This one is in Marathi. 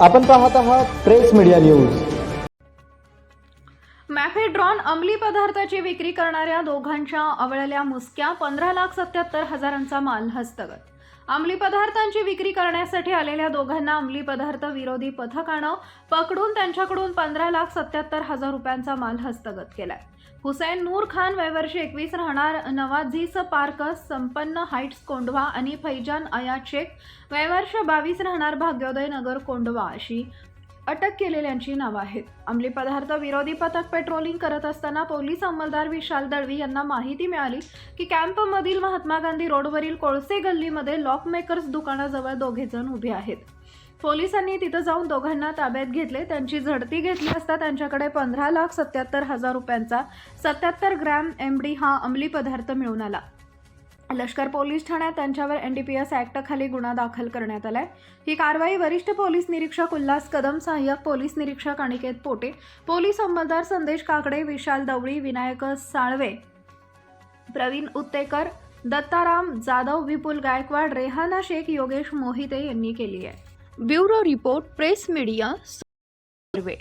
आपण पाहत आहात प्रेस मीडिया न्यूज. मॅफेड्रॉन अंमली पदार्थाची विक्री करणाऱ्या दोघांच्या आवळल्या मुसक्या पंधरा लाख सत्याहत्तर हजारांचा माल हस्तगत. अंमली पदार्थांची विक्री करण्यासाठी आलेल्या दोघांना अंमली पदार्थ विरोधी पथकानं पकडून त्यांच्याकडून पंधरा लाख सत्याहत्तर हजार रुपयांचा माल हस्तगत केलाय. हुसैन नूर खान वयवर्षी एकवीस राहणार नवाझीस पार्क संपन्न हाईट्स कोंडवा आणि फैजान अया शेख वयवर्ष बावीस राहणार भाग्योदय नगर कोंडवा अशी अटक केलेल्यांची नावं आहेत. अंमली पदार्थ विरोधी पथक पेट्रोलिंग करत असताना पोलीस अंमलदार विशाल दळवी यांना माहिती मिळाली की कॅम्पमधील महात्मा गांधी रोडवरील कोळसे गल्लीमध्ये लॉकमेकर्स दुकानाजवळ दोघे जण उभे आहेत. पोलिसांनी तिथं जाऊन दोघांना ताब्यात घेतले. त्यांची झडती घेतली असता त्यांच्याकडे पंधरा लाख सत्याहत्तर हजार रुपयांचा सत्याहत्तर ग्रॅम एम डी हा अंमली पदार्थ मिळून आला. लष्कर पोलीस ठाण्यात त्यांच्यावर एन डी पी एस ॲक्टखाली गुन्हा दाखल करण्यात आला आहे ही कारवाई वरिष्ठ पोलीस निरीक्षक उल्हास कदम सहाय्यक पोलीस निरीक्षक अनिकेत पोटे पोलीस अंमलदार संदेश काकडे विशाल दवळी विनायक साळवे प्रवीण उत्तेकर दत्ताराम जाधव विपुल गायकवाड रेहाना शेख योगेश मोहिते यांनी केली आहे. Bureau report press media survey.